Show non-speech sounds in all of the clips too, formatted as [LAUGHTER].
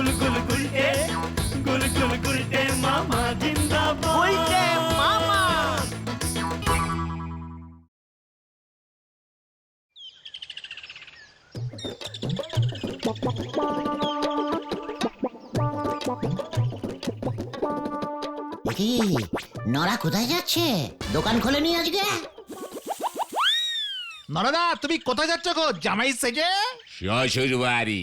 গুল গুল গুলটে গুল গুল গুলটে মামা জিন্দাবাদ। উল্টে মামা। কি নরা কোথায় যাচ্ছে? দোকান খোলেনি আজকে? নরদা তুমি কোথায় যাচ্ছ গো? জামাই সেজে? শ্বশুর বাড়ি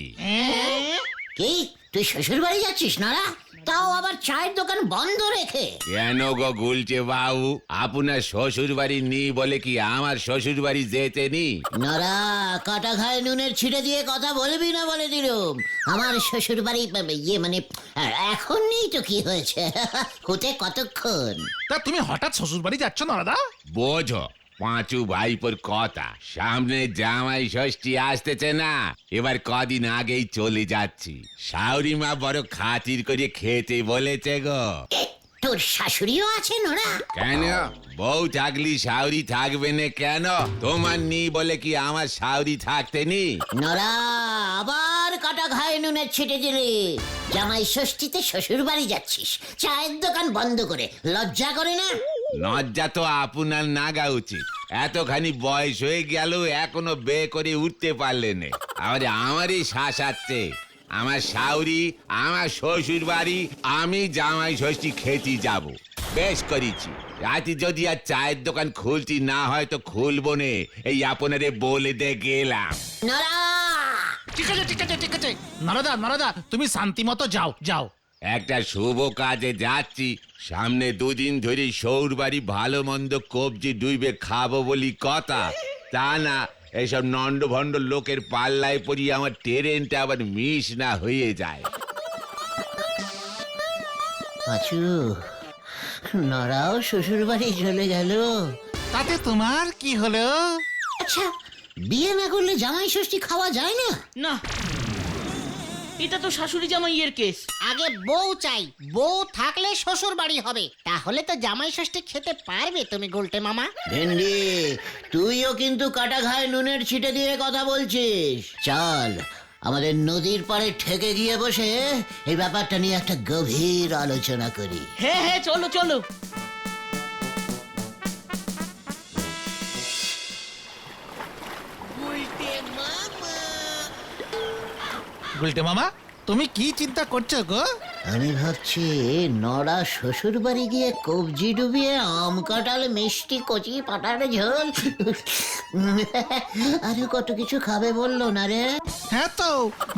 কি? তুই শ্বশুর বাড়ি যাচ্ছিস নরা? তাও আবার চায়ের দোকান বন্ধ রেখে। কেন গো গুলছে বাবু? আপনার শ্বশুর বাড়ি নি বলে কি আমার শ্বশুর বাড়ি যেতে নি নরা কাটা খায় নুনের ছিটে দিয়ে কথা বলবি না বলে দিলুম। আমার শ্বশুর বাড়ি ইয়ে মানে এখন নেই তো কি হয়েছে? [LAUGHS] হতে কতক্ষণ? তা তুমি হঠাৎ শ্বশুর বাড়ি যাচ্ছ নরদা? বোঝো পাঁচু ভাইপোর কথা। সামনে জামাই ষষ্ঠী আসতেছে না। এবার কদিন আগেই চলে যাচ্ছি। শাউরি মা বড় খাতির করে খেতে বলেছে গো। তোর শাশুড়িও আছে নরা? কেন? বউ থাকলি শাউরি থাকবে না কেন? তোমার নি বলে কি আমার শাউরি থাকতে নি? নরা আবার কাটা ঘায়ে নুনের ছিটে দিলি। জামাই ষষ্ঠীতে শ্বশুর বাড়ি যাচ্ছিস। চায়ের দোকান বন্ধ করে। লজ্জা করে না? লজ্জা তো আপনার নাগা উচিত। এতখানি বয়স হয়ে গেল এখনও বে করে উঠতে পারলে না। আবার আমারই শ্বাস আসছে। আমার শাউরি আমার শ্বশুর বাড়ি আমি জামাই ষষ্ঠী খেতে যাব। বেশ করেছি। রাতে যদি আর চায়ের দোকান খুলতি না হয় তো খুলবো নে। এই আপনারে বলে দে গেলাম। নরা! ঠিক আছে ঠিক আছে ঠিক আছে। নরদা নরদা তুমি শান্তি মতো যাও যাও। একটা শুভ কাজে যাচ্ছি। সামনে দুদিন ধরে সৌর বাড়ি ভালো মন্দ কবজি ডুইবে খাব বলি কথা। তা না এসব নন্ড ভণ্ড লোকের পাল্লায় পড়ি আমার ট্রেনটা আবার মিস না হয়ে যায়। পাচু নরাও শ্বশুর বাড়ি চলে গেল। তাতে তোমার কি হলো? আচ্ছা বিয়ে না করলে জামাই ষষ্ঠী খাওয়া যায় না? না এটা তো শাশুড়ি জামাইয়ের কেস। আগে বউ চাই। বউ থাকলে শ্বশুর বাড়ি হবে। তাহলে তো জামাই ষষ্ঠী খেতে পারবে তুমি গোলটে মামা। ভেন্ডি তুইও কিন্তু কাটা ঘায়ে নুনের ছিটে দিয়ে কথা বলছিস। চল আমাদের নদীর পাড়ে ঠেকে গিয়ে বসে এই ব্যাপারটা নিয়ে একটা গভীর আলোচনা করি। হ্যাঁ হ্যাঁ চলো চলো। গুলটে মামা তুমি কি চিন্তা করছ গো? আমি ভাবছি নড়া শ্বশুর বাড়ি গিয়ে কবজি ডুবিয়ে আম কাঁঠাল মিষ্টি কচি পাটার ঝোল। আরে কত কিছু খাবে বলল না রে। হ্যাঁ তো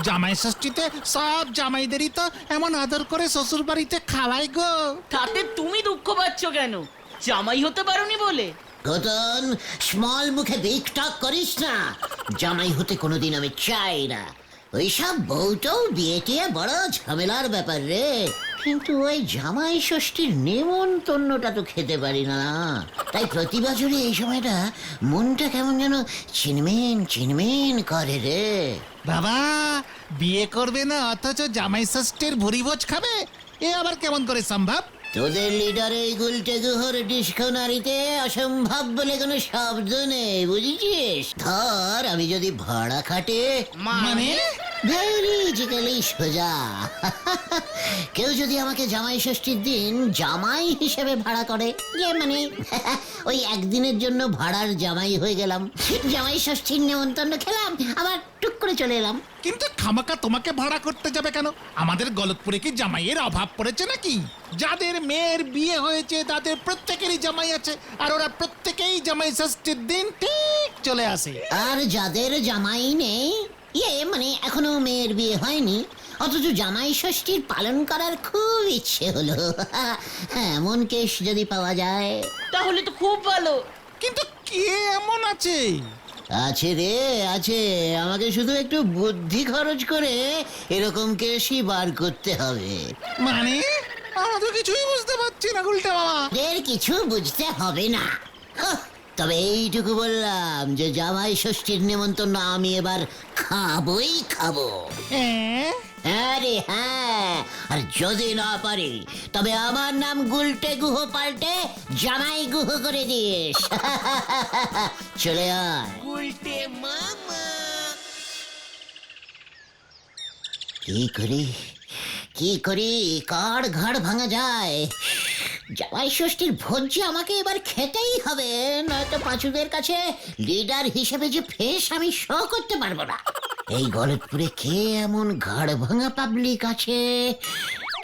জামাই ষষ্ঠীতে সব জামাইদেরই তো এমন আদর করে শ্বশুর বাড়িতে খাওয়াই গো। তাতে তুমি দুঃখ পাচ্ছ কেন? জামাই হতে পারোনি বলে। গতন স্মল মুখে বিগ টক করিস না। জামাই হতে কোনোদিন আমি চাই না। ওইসব বউটাও বিয়ে টিয়ে বড় ঝামেলার ব্যাপার রে। কিন্তু ওই জামাই ষষ্ঠীর নেমন্তন্নটা তো খেতে পারি না। তাই প্রতি বছরই এই সময়টা মনটা কেমন যেন চিনমেন চিনমেন করে রে। বাবা, বিয়ে করবে না, অথচ জামাই ষষ্ঠীর ভুরি ভোজ খাবে? এ আবার কেমন করে সম্ভব? তোদের লিডার এই গুলটে গুহর ডিসকোনারিতে অসম্ভব বলে কোনো শব্দ নেই বুঝেছিস? ধর আমি যদি ভাড়া খাটে মানে? ভেরিজিক্যালি সোজা। কেউ যদি আমাকে জামাই ষষ্ঠীর দিন জামাই হিসেবে ভাড়া করে ইয়ে মানে? ওই একদিনের জন্য ভাড়ার জামাই হয়ে গেলাম। জামাই ষষ্ঠীর নেমন্তন্ন খেলাম আবার টুক করে চলে এলাম। কিন্তু খামাকা তোমাকে ভাড়া করতে যাবে কেন? আমাদের গলতপুরে কি জামাইয়ের অভাব পড়েছে নাকি? যাদের মেয়ের বিয়ে হয়েছে তাদের প্রত্যেকেরই জামাই আছে আর ওরা প্রত্যেকেই জামাই ষষ্ঠীর দিন ঠিক চলে আসে। আর যাদের জামাই নেই ইয়ে মানে এখনও মেয়ের বিয়ে হয়নি অথচ জামাই ষষ্ঠীর পালন করার খুব ইচ্ছে হলো। এমন কেস যদি পাওয়া যায়। তাহলে তো খুব ভালো। কিন্তু কে এমন আছে? আছে রে আছে। আমাকে শুধু একটু বুদ্ধি খরচ করে এরকম কেসই বার করতে হবে। মানে? আমরা তো কিছুই বুঝতে পারছি না গুলটে বাবা এর কিছু বুঝতে হবে না। তবে এইটুকু বললাম যে জামাই ষষ্ঠীর নেমন্তন্ন আমি এবার খাবই খাব। হ্যাঁ? আরে হ্যাঁ আর যদি না পারি তবে আমার নাম গুলটে গুহ পাল্টে জামাই গুহ করে দিস। [LAUGHS] চলে আয়। কি করি? কি করি? কার ঘাড় ভাঙা যায়? জামাই ষষ্ঠীর ভোজ যে আমাকে এবার খেতেই হবে নয়তো পাঁচুদের কাছে লিডার হিসেবে যে ফেস আমি শো করতে পারব না। এই গলতপুরে কে এমন ঘাড় ভাঙা পাবলিক আছে?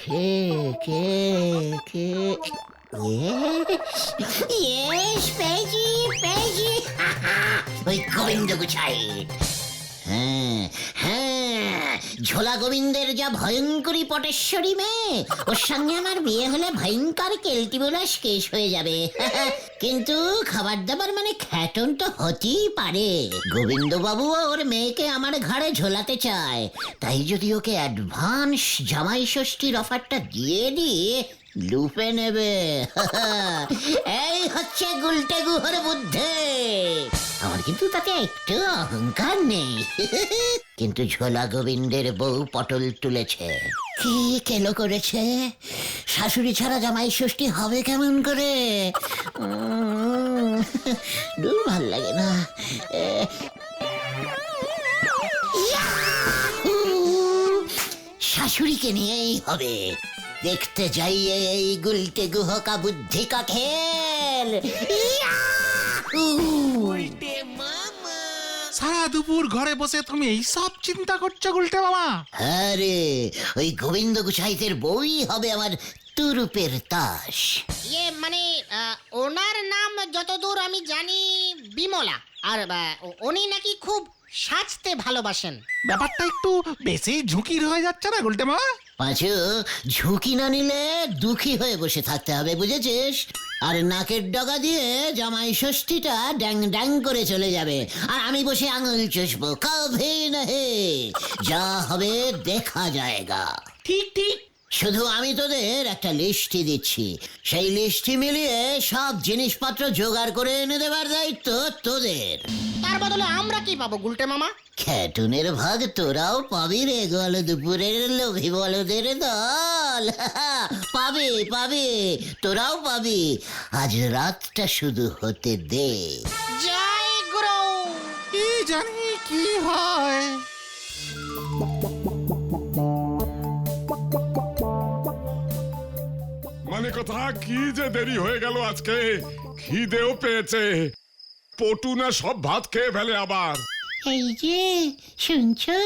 কে কে কে? ইয়েস, পেজি পেজি ওই গোবিন্দ গুছাই। হ্যাঁ হ্যাঁ। ঝোলা গোবিন্দের যা ভয়ঙ্করী পটেশ্বরী মেয়ে, ওর সঙ্গে আমার বিয়ে হলে ভয়ঙ্কর কেলটি বোলাস কেস হয়ে যাবে। [LAUGHS] কিন্তু খাবার দাবার মানে খ্যাটন তো হতেই পারে। গোবিন্দ বাবু ওর মেয়েকে আমার ঘাড়ে ঝোলাতে চায়। তাই যদি ওকে অ্যাডভান্স জামাই ষষ্ঠীর অফারটা দিয়ে দিয়ে লুপে নেবে। [LAUGHS] এই হচ্ছে গুলটে গুহর বুদ্ধি। আমার কিন্তু তাতে একটু অহংকার নেই। [LAUGHS] কিন্তু ঝোলা গোবিন্দের বউ পটল তুলেছে। কি কেলো করেছে? শাশুড়ি ছাড়া জামাই ষষ্ঠী হবে কেমন করে? দূর ভালো লাগে না। শাশুড়িকে নিয়েই হবে। দেখতে যাইয়ে এই গুলটে গুহকা বুদ্ধি কা খেল ইয়াহু! সারা দুপুর ঘরে বসে তুমি এই সব চিন্তা করছ গুলটে বাবা? আরে ওই গোবিন্দ গুছাইতের বই হবে আমার তুরুপের তাস। ইয়ে মানে আহ, ওনার নাম যতদূর আমি জানি বিমলা আর আহ, উনি নাকি খুব সাজতে ভালোবাসেন। ব্যাপারটা একটু বেশি ঝুঁকির হয়ে যাচ্ছে না গুলটে মামা পাঁচু ঝুঁকি না নিলে দুঃখী হয়ে বসে থাকতে হবে বুঝেছিস? আর নাকের ডগা দিয়ে জামাই ষষ্ঠীটা ড্যাং ড্যাং করে চলে যাবে। আর আমি বসে আঙুল চষবো কভি নহে। যা হবে দেখা যায়গা ঠিক ঠিক। শুধু আমি তোদের একটা লিস্টি দিচ্ছি। সেই লিস্টি মিলিয়ে সব জিনিসপত্র জোগাড় করে এনে দেবার দায়িত্ব তোদের। তার বদলে আমরা কি পাবো গুলটে মামা? খ্যাটুনের ভাগ তোরাও পাবি রে গল দুপুরের লোভী বলদের দল। পাবি পাবি তোরাও পাবি। আজ রাতটা শুধু হতে দে। জয় গুরু। কি জানি কি হয়। কথা কি যে দেরি হয়ে গেল আজকে? খিদেও পেয়েছে। পটু না সব ভাত খেয়ে ফেলে আবার। এই যে শুনছো?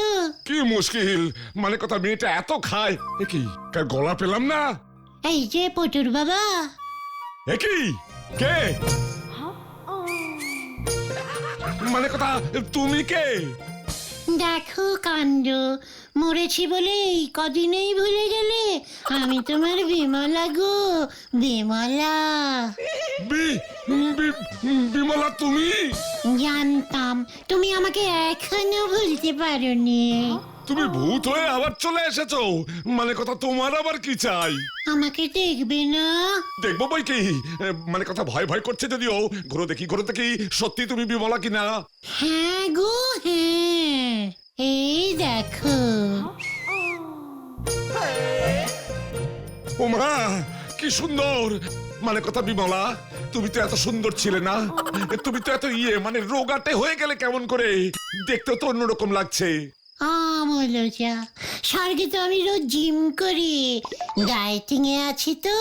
কি মুশকিল। মানে কথা মেয়েটা এত খায়। এ কি কার গলা পেলাম না? এই যে পটুর বাবা। এ কি? কে? মানে কথা তুমি কে? দেখো কাণ্ড। মরেছি বলে এই কদিনেই ভুলে গেলে আমি তোমার বিমলা গো বিমলা। বি বি- বিমলা তুমি? জানতাম তুমি আমাকে এখনও ভুলতে পারোনি। তুমি ভূত হয়ে আবার চলে এসেছ। মানে কথা তোমার আবার কি চাই? আমাকে দেখবে না। দেখব বই কি? মানে কথা ভয় ভয় করছে যদিও। ঘুরো দেখি ঘুরো দেখি সত্যি তুমি বিমলা কিনা? হ্যাঁ গো হ্যাঁ। এই দেখো। ওমা কি সুন্দর। মানে কথা বিমলা তুমি তো এত সুন্দর ছিলে না। তুমি তো এত ইয়ে মানে রোগাটে হয়ে গেলে কেমন করে? দেখতেও তো অন্যরকম লাগছে। আমলজা স্বর্গে তো আমি রোজ জিম করি। ডায়েটিং এ আছি তো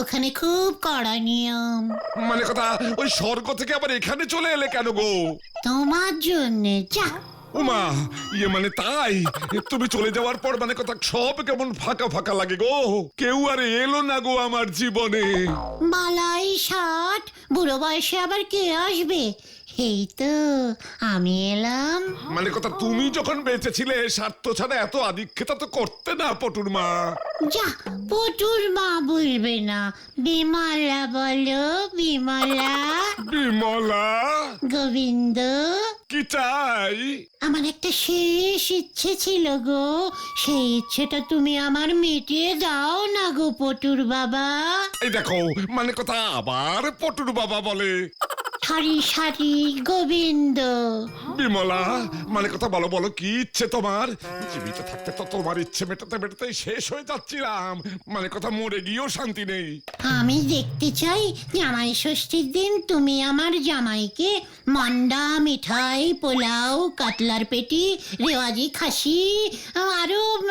ওখানে খুব কড়া নিয়ম। মানে কথা ওই স্বর্গ থেকে আবার এখানে চলে এলে কেন গো? তোমার জন্যে যা। উমা ইয়ে মানে তাই? তুমি চলে যাওয়ার পর মানে কথা সব কেমন ফাঁকা ফাঁকা লাগে গো। কেউ আর এলো না গো আমার জীবনে। বালাই ষাট বুড়ো বয়সে আবার কে আসবে? এই তো আমি এলাম। মানে কথা তুমি যখন বেঁচে ছিলে স্বার্থ ছাড়া এত আদিক্ষেতা তো করতে না পটুর মা। যা পটুর মা বলবে না। বিমলা বলো বিমলা। বিমলা? গোবিন্দ। কি চাই? আমার একটা শেষ ইচ্ছে ছিল গো। সেই ইচ্ছেটা তুমি আমার মিটিয়ে দাও না গো পটুর বাবা। এই দেখো মানে কথা আবার পটুর বাবা বলে। সারি সারি গোবিন্দ। বিমলা মানে কথা বলো বলো কি ইচ্ছে তোমার? জীবিত থাকতে তো তোমার ইচ্ছে মেটাতে মেটাতে শেষ হয়ে যাচ্ছিলাম। মানে কথা মরে গিয়েও শান্তি নেই। আমি দেখতে চাই জামাই ষষ্ঠীর দিন তুমি আমার জামাইকে মন্ডা মিঠাই পোলাও কাতলার পেটি রেওয়াজি খাসি আরও উম,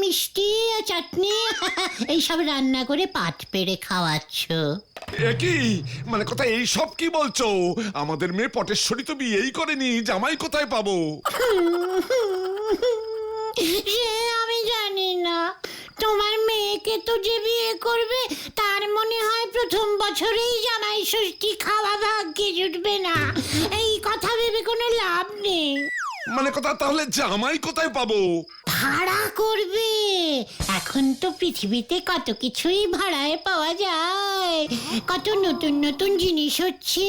মিষ্টি চাটনি [LAUGHS] এইসব রান্না করে পাট পেড়ে খাওয়াচ্ছ। একই মানে কথা এই সব কি বলছো? আমাদের মেয়ে পটেশ্বরী তো বিয়েই করেনি, জামাই কোথায় পাবো? সে আমি জানি না। তোমার মেয়েকে তো যে বিয়ে করবে, তার মনে হয় প্রথম বছরেই জামাই ষষ্ঠী খাওয়া ভাগ্যে জুটবে না। এই কথা ভেবে কোনো লাভ নেই। মানে কথা তাহলে জামাই কোথায় পাবো? ভাড়া করবে। এখন তো পৃথিবীতে কত কিছুই ভাড়ায় পাওয়া যায়। কত নতুন নতুন জিনিস হচ্ছে।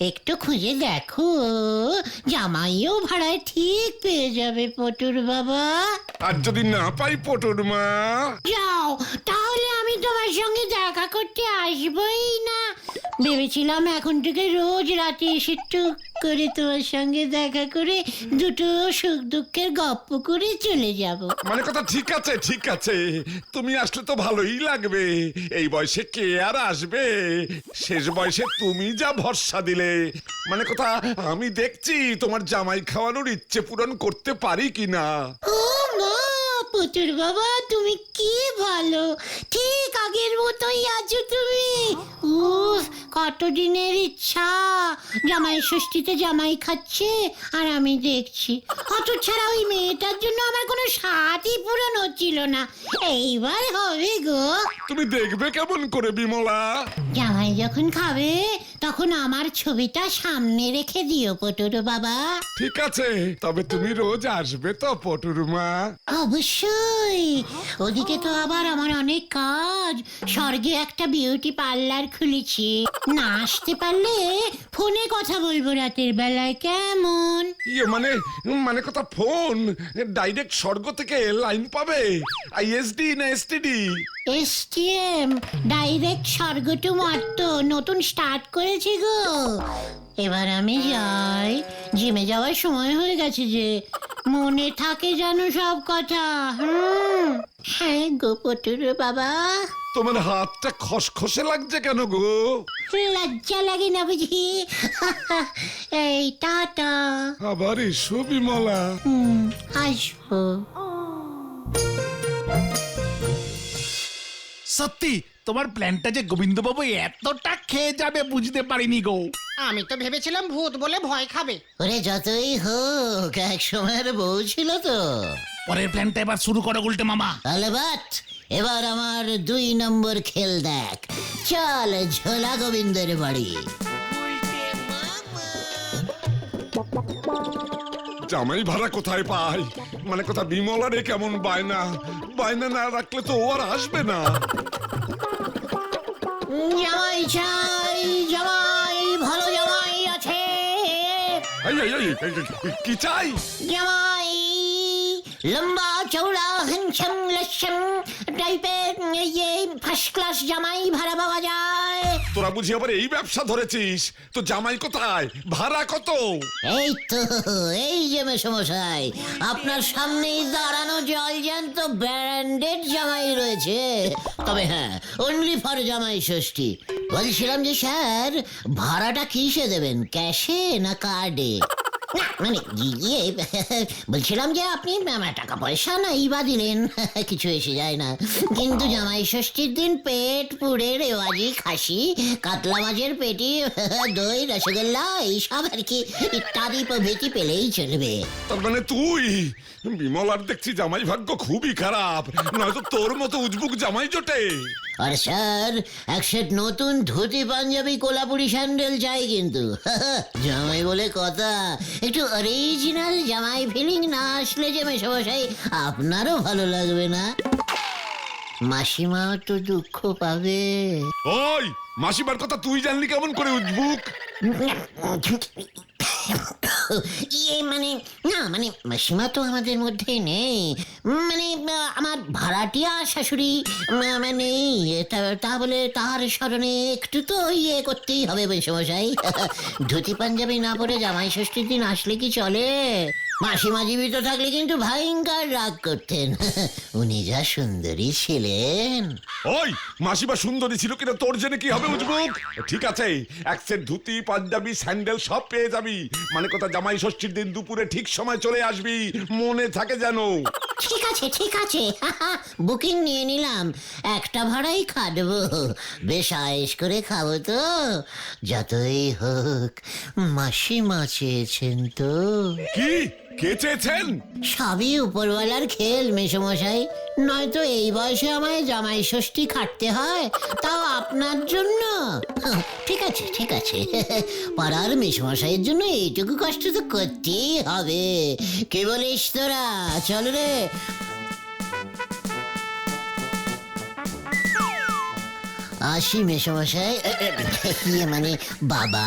একটু খুঁজে দেখো। জামাইও ভাড়ায় ঠিক পেয়ে যাবে পটুর বাবা। আর যদি না পাই পটুর মা? যাও তাহলে আমি তোমার সঙ্গে দেখা করতে আসবই না। ভেবেছিলাম এখন থেকে রোজ রাতে এসে টুক করে তোমার সঙ্গে দেখা করে দুটো সুখ দুঃখের গপ্প করে চলে যাব। মানে কথা ঠিক আছে ঠিক আছে। তুমি আসলে তো ভালোই লাগবে। এই বয়সে কে আর আসবে? শেষ বয়সে তুমি যা ভরসা দিলে। মানে কথা আমি দেখছি তোমার জামাই খাওয়ানোর ইচ্ছে পূরণ করতে পারি কিনা। ও মা পুতুর বাবা তুমি কি ভালো? ঠিক আগের মতোই আছো তুমি। উফ কতদিনের ইচ্ছা। জামাই ষষ্ঠীতে জামাই খাচ্ছে আর আমি দেখছি। অত ছাড়া ওই মেয়েটার জন্য আমার কোনো স্বাদই পূরণ হচ্ছিল না। এইবার হবে গো। তুমি দেখবে কেমন করে বিমলা। জামাই যখন খাবে তখন আমার ছবিটা সামনে রেখে দিও পটুর বাবা। ঠিক আছে তবে তুমি রোজ আসবে তো পটুর মা। অবশ্যই। ওদিকে তো আবার আমার অনেক কাজ। স্বর্গে একটা বিউটি পার্লার খুলেছি। না আসতে পারলে ফোনে কথা বলব রাতের বেলায় কেমন? ইয়ে মানে মানে কথা ফোন? ডাইরেক্ট স্বর্গ থেকে লাইন পাবে? আইএসডি না এসটিডি এসটিএম ডাইরেক্ট স্বর্গ টু মর্ত নতুন স্টার্ট করেছি গো। এবার আমি যাই। জিমে যাওয়ার সময় হয়ে গেছে যে মনে থাকে যেন সব কথা। হুম হ্যাঁ গো পটুর বাবা। তোমার হাতটা খসখসে লাগছে কেন গো? লজ্জা লাগে না বুঝি? [LAUGHS] এই টাটা। আবার এসো বিমলা। হুম, আসব। সত্যি তোমার প্ল্যানটা যে গোবিন্দবাবু এতটা খেয়ে যাবে বুঝতে পারিনি গো। আমি তো ভেবেছিলাম ভূত বলে ভয় খাবে। ওরে যতই হোক এক সময়ের বউ ছিল তো। পরের প্ল্যানটা এবার শুরু করো উল্টে মামা। তাহলে বাট এবার আমার দুই নম্বর খেল দেখ। চল ঝোলা গোবিন্দের বাড়ি। জামাই ভাড়া কোথায় পাই মানে কথা বিমলা রে কেমন বায়না? বায়না না রাখলে তো ও আর আসবে না। জামাই চাই জামাই ভালো জামাই আছে। এই, এই, এই, এই, এই, কি চাই? জামাই লম্বা চৌড়া হ্যাংসাম লস্যাম টাইপের ইয়ে ফার্স্ট ক্লাস জামাই ভাড়া পাওয়া যায়। তোরা বুঝি আবার এই ব্যবসা ধরেছিস? তো জামাই কোথায়? ভাড়া কত? এই তো এই যে মেসমশাই আপনার সামনেই দাঁড়ানো জল জ্যান্ত ব্র্যান্ডেড জামাই রয়েছে। তবে হ্যাঁ অনলি ফর জামাই ষষ্ঠী। বলছিলাম যে স্যার ভাড়াটা কিসে দেবেন? ক্যাশে না কার্ডে? মানে ইয়ে [LAUGHS] বলছিলাম যে আপনি টাকা পয়সা দিলেন, [LAUGHS] কিছু এসে যায় না। কিন্তু জামাই ষষ্ঠীর দিন পেট পুড়ে রেওয়াজি, খাসি, কাতলা মাছের পেটি, [LAUGHS] দই, রসগোল্লা, এইসব আর কি, ইত্যাদি প্রভৃতি পেলেই চলবে। তার মানে তুই? বিমলার দেখছি জামাই ভাগ্য খুবই খারাপ। নয়তো তোর মতো উজবুক জামাই জোটে। আর স্যার, এক সেট নতুন ধুতি পাঞ্জাবি কোলাপুরি স্যান্ডেল চাই কিন্তু। [LAUGHS] জামাই বলে কথা। একটু অরিজিনাল জামাই ফিলিং না আসলে যে মেশামশাই আপনারও ভালো লাগবে না? মাসিমাও তো দুঃখ পাবে। ওই মাসিমার কথা তুই জানলি কেমন করে উজবুক ইয়ে মানে না মানে সীমা তো আমাদের মধ্যে নেই। মানে আমার ভাড়াটিয়া শাশুড়ি মানে তা- বলে তার স্মরণে একটু তো ইয়ে করতেই হবে মশাই ধুতি পাঞ্জাবি না পরে জামাই ষষ্ঠীর দিন আসলে কি চলে? মাসিমা জীবিত থাকলে কিন্তু ভয়ঙ্কর রাগ করতেন। [LAUGHS] উনি যা সুন্দরী ছিলেন। ওই মাসিমা সুন্দরী ছিল কিনা তোর জেনে কি হবে উজবুক? ঠিক আছে এক সেট ধুতি পাঞ্জাবি স্যান্ডেল সব পেয়ে যাবি। মানে কথা জামাই ষষ্ঠীর দিন দুপুরে ঠিক সময় চলে আসবি। মনে থাকে যেন। ঠিক আছে ঠিক আছে। [LAUGHS] বুকিং নিয়ে নিলাম। একটা ভাড়াই খাটবো। বেশ আয়েস করে খাব তো। যতই হোক মাসি চেয়েছেন তো। কি? কে সবই উপরওয়ালার খেল, মেসমশাই। নয়তো এই বয়সে আমায় জামাই ষষ্ঠী খাটতে হয়, তাও আপনার জন্য। ঠিক আছে ঠিক আছে। পাড়ার মেসমশাইয়ের জন্য এইটুকু কষ্ট তো করতেই হবে। কে বলিস তোরা? চল রে। আসি মেসমশাই? ইয়ে মানে বাবা?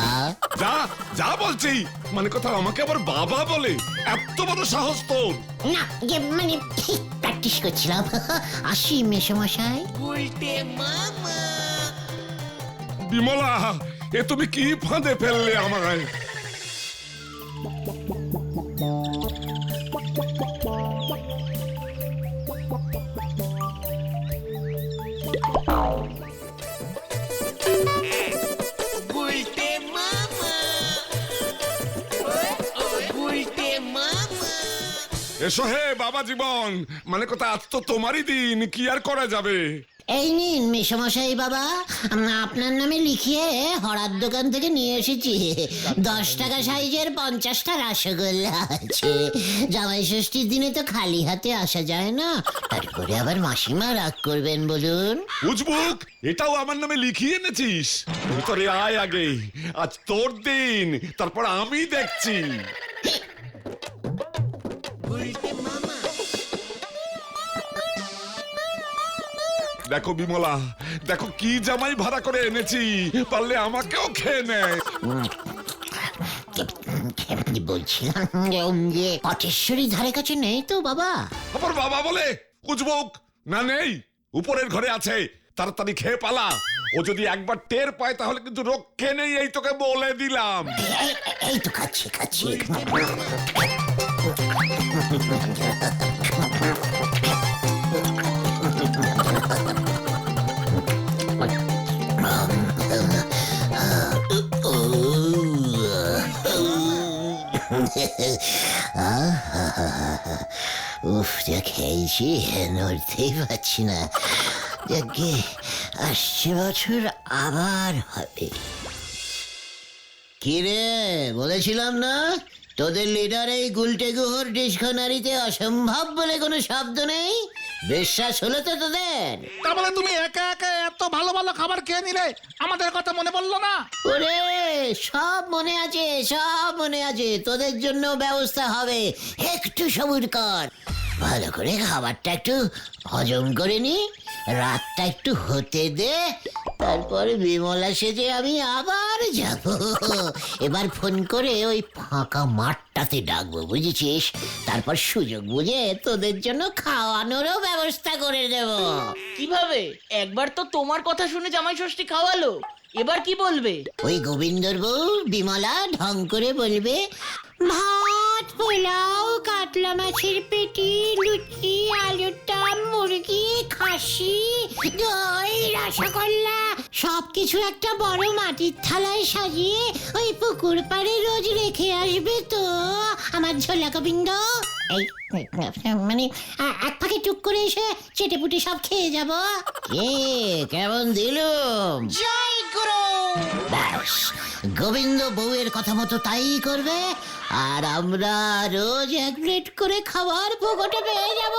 যা যা বলছি। মানে কথা আমাকে আবার বাবা বলে। এত বড় সাহস তোর। না ইয়ে মানে প্র্যাকটিস করছিলাম। [LAUGHS] আসি মেসমশাই। বিমলা এ তুমি কি ফাঁদে ফেললে আমায়? এসো হে বাবা জীবন। মানে কথা আজ তো তোমারই দিন কি আর করা যাবে? এই নিন মেসমশাই বাবা আপনার নামে লিখিয়ে হরার দোকান থেকে নিয়ে এসেছি। দশ টাকা সাইজের পঞ্চাশটা রসগোল্লা আছে। জামাই ষষ্ঠীর দিনে তো খালি হাতে আসা যায় না। তারপরে আবার মাসিমা রাগ করবেন বলুন। উজবুক এটাও আমার নামে লিখিয়ে এনেছিস? ভিতরে আয় আগে আজ তোর দিন তারপর আমি দেখছি। দেখো বিমলা দেখো কি জামাই ভাড়া করে এনেছি পারলে আমাকেও খেয়ে নেয়। বলছিলাম যে, পটেশ্বরী ধারে কাছে নেই তো বাবা? আবার বাবা বলে উজবুক না নেই উপরের ঘরে আছে তাড়াতাড়ি খেয়ে পালা। ও যদি একবার টের পায় তাহলে কিন্তু রক্ষে নেই এই তোকে বলে দিলাম। এই- এই তো খাচ্ছি খাচ্ছি। উফ যা খেয়েছি নড়তেই পারছি না যাকে আসছে বছর আবার হবে কিরে বলেছিলাম না? তোদের লিডার এই গুলটে গুহর ডিসকনারিতে অসম্ভব বলে কোনো শব্দ নেই? বিশ্বাস হলো তো তোদের? তা বলে তুমি একা একা এত ভালো ভালো খাবার খেয়ে নিলে আমাদের কথা মনে পড়ল না? ওরে সব মনে আছে সব মনে আছে। তোদের জন্য ব্যবস্থা হবে। একটু সবুর কর। ভালো করে খাবারটা একটু হজম করে নি। রাতটা একটু হতে দে তারপরে বিমলা সেজে আমি আবার যাব। এবার ফোন করে ওই ফাঁকা মাঠটাতে ডাকবো বুঝেছিস? তারপর সুযোগ বুঝে তোদের জন্য খাওয়ানোরও ব্যবস্থা করে দেবো। কীভাবে? একবার তো তোমার কথা শুনে জামাই ষষ্ঠী খাওয়ালো। এবার কি বলবে? ওই গোবিন্দর বউ বিমলা ঢং করে বলবে ভাত পোলাও কাতলা মাছের পেটি লুচি আলুর দম মুরগি খাসি দই রসগোল্লা সবকিছু একটা বড় মাটির থালায় সাজিয়ে ওই পুকুর পাড়ে রোজ রেখে আসবে তো আমার ঝোলা গোবিন্দ। এই মানে এক ফাঁকে টুক করে এসে চেটে পুটে সব খেয়ে যাব। কে কেমন দিলুম? জয় গুরু। ব্যাস গোবিন্দ বউয়ের কথা মতো তাই করবে আর আমরা রোজ এক প্লেট করে খাবার পকেটে পেয়ে যাব।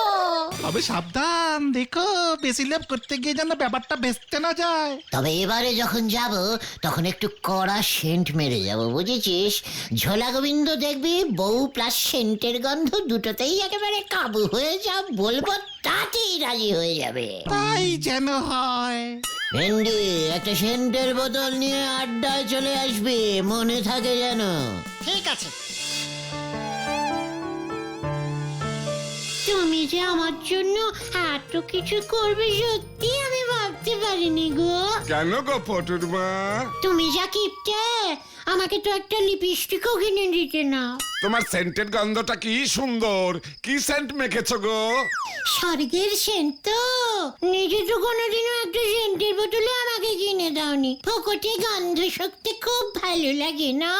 তবে সাবধান দেখো বেশি লেপ করতে গিয়ে যেন ব্যাপারটা ভেস্তে না যায়। তবে এবারে যখন যাব তখন একটু কড়া সেন্ট মেরে যাব বুঝেছিস? ঝোলা গোবিন্দ দেখবি বউ প্লাস সেন্টের গন্ধ দুটোতেই একেবারে কাবু হয়ে যা বলব তাতেই রাজি হয়ে যাবে। তাই যেন হয়। ভেন্ডি একটা সেন্টের বোতল নিয়ে আড্ডায় চলে আসবি মনে থাকে যেন। ঠিক আছে। তুমি যে আমার জন্য এত কিছু করবে সত্যি আমি ভাবতে পারিনি গো। কেন গো পটুর মা? তুমি যা কিপটে আমাকে তো একটা লিপস্টিকও কিনে দিতে না। তোমার সেন্টের গন্ধটা কি সুন্দর। কি সেন্ট মেখেছো গো? স্বর্গের সেন্ট তো। নিজে তো কোনোদিনও একটা সেন্টের বোতলে আমাকে কিনে দাওনি। ফোকটে গন্ধ শক্তি খুব ভালো লাগে না।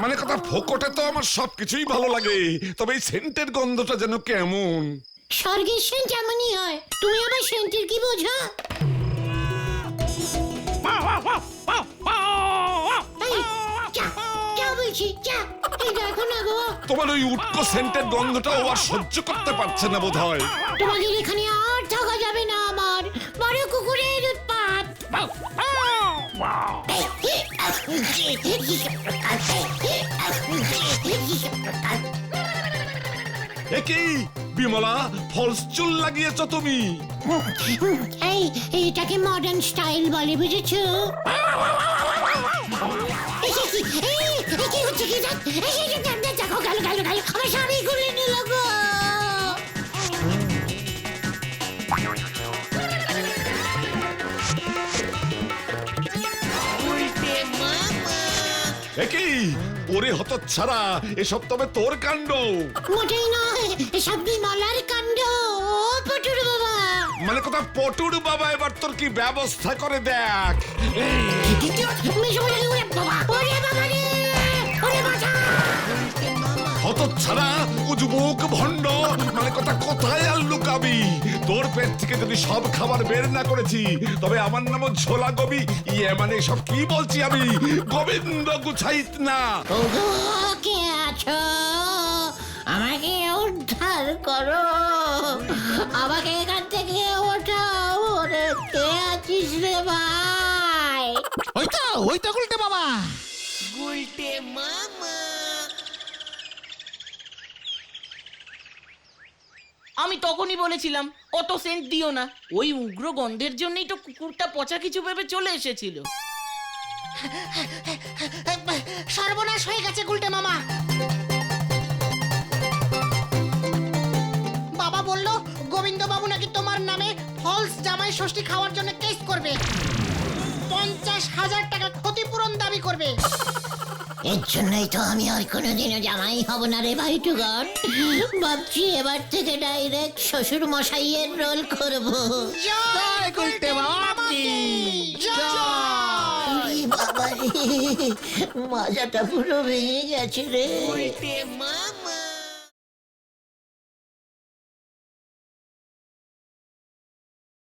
মানে কথা ফোকটে তো আমার সবকিছুই ভালো লাগে। তবে এই সেন্টের গন্ধটা যেন কেমন? স্বর্গের সেন্ট এমনই হয়। তুমি আবার সেন্টের কি বোঝো? বলছি, যা। এই দেখো না গো, তোমার ওই উটকো সেন্টের গন্ধটা ও আর সহ্য করতে পারছে না বোধ হয় তোমাদের এখানে আর থাকা যাবে না আমার। বড় কুকুরের উৎপাত। একই বিমলা ফলস চুল লাগিয়েছ তুমি? এই এটাকে মডার্ন স্টাইল বলে বুঝেছ? এই কি হচ্ছে? কি দেখ, গেল গেল গেল। আমার স্বামী খুলে নিল গো। একই ওরে হত ছাড়া এসব তবে তোর কাণ্ড। মোটেই নয় এসব বিমলার কাণ্ড? ও পটুর বাবা। মানে কথা পটুর বাবা এবার তোর কি ব্যবস্থা করে দেখ? হত ছাড়া উজবুক ভণ্ড। মানে কথা কোথায় আর লুকাবি? তোর পেট থেকে যদি সব খাবার বের না করেছি তবে আমার নাম ঝোলা গবি। ইয়ে মানে সব কি বলছি আমি? গোবিন্দ গুছাইত না। ওগো কে আছো? আমাকে উদ্ধার করো। আমাকে এখান থেকে ওঠাও। ওরে কে আছিস রে ভাই? ওই তো ওই তো উল্টে মামা। আমি তখনই বলেছিলাম, অত সেন্ট দিও না। ওই উগ্র গন্ধের জন্যই তো কুকুরটা পচা কিছু ভেবে চলে এসেছিল। সর্বনাশ হয়ে গেছে গুলটে মামা। বাবা বলল গোবিন্দ বাবু নাকি তোমার নামে ফলস জামাই ষষ্ঠী খাওয়ার জন্য কেস করবে। পঞ্চাশ হাজার টাকা ক্ষতিপূরণ দাবি করবে। এর জন্যই তো আমি আর কোনোদিনও জামাই হব না রে ভাই টুগন ভাবছি এবার থেকে ডাইরেক্ট শ্বশুর মশাইয়ের রোল করব। জয় বাবা রে মজাটা পুরো ভেঙে গেছে রে। মা